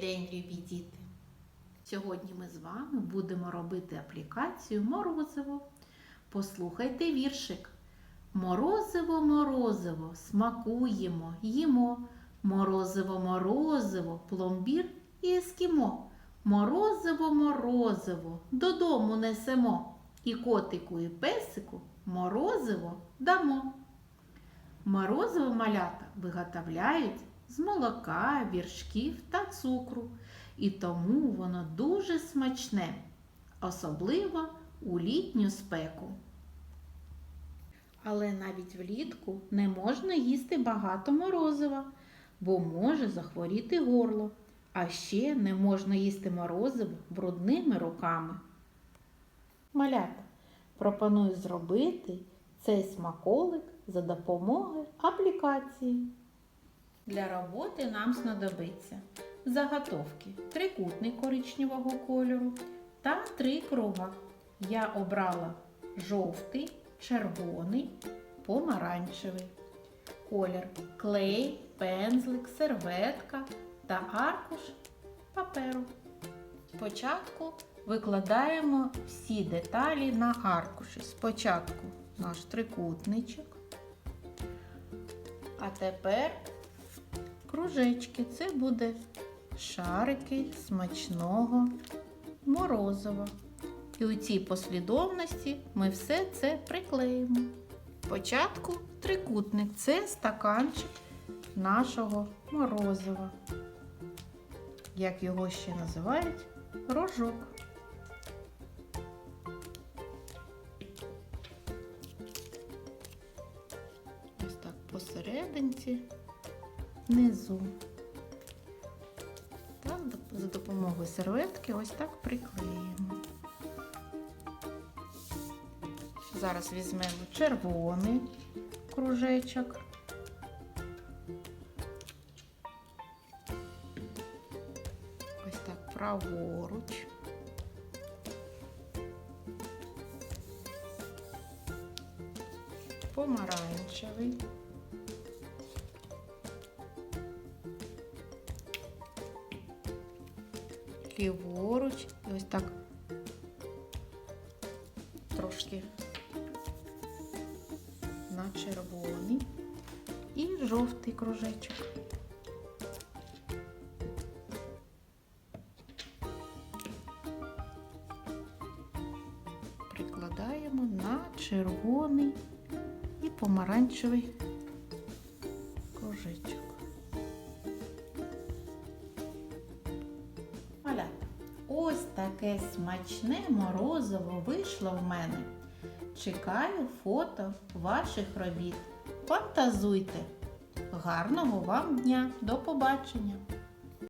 День, любі діти! Сьогодні ми з вами будемо робити аплікацію морозиво. Послухайте віршик. Морозиво, морозиво, смакуємо, їмо. Морозиво, морозиво, пломбір і ескімо. Морозиво, морозиво, додому несемо. І котику, і песику морозиво дамо. Морозиво малята виготовляють з молока, віршків та цукру, і тому воно дуже смачне, особливо у літню спеку. Але навіть влітку не можна їсти багато морозива, бо може захворіти горло, а ще не можна їсти морозиво брудними руками. Малята, пропоную зробити цей смаколик за допомогою аплікації. Для роботи нам знадобиться заготовки трикутник коричневого кольору та три круга. Я обрала жовтий, червоний, помаранчевий. Колір клей, пензлик, серветка та аркуш паперу. Спочатку викладаємо всі деталі на аркуші. Спочатку наш трикутничок, а тепер кружечки. Це буде шарики смачного морозива. І у цій послідовності ми все це приклеїмо. Спочатку трикутник це стаканчик нашого морозива. Як його ще називають, рожок. Ось так посерединці внизу. Так, за допомогою серветки ось так приклеїмо. Зараз візьмемо червоний кружечок. Ось так праворуч. Помаранчевий. Ліворуч. І ось так. Трошки. На червоний і жовтий кружечок. Прикладаємо на червоний і помаранчевий таке смачне морозиво вийшло в мене. Чекаю фото ваших робіт. Фантазуйте! Гарного вам дня! До побачення!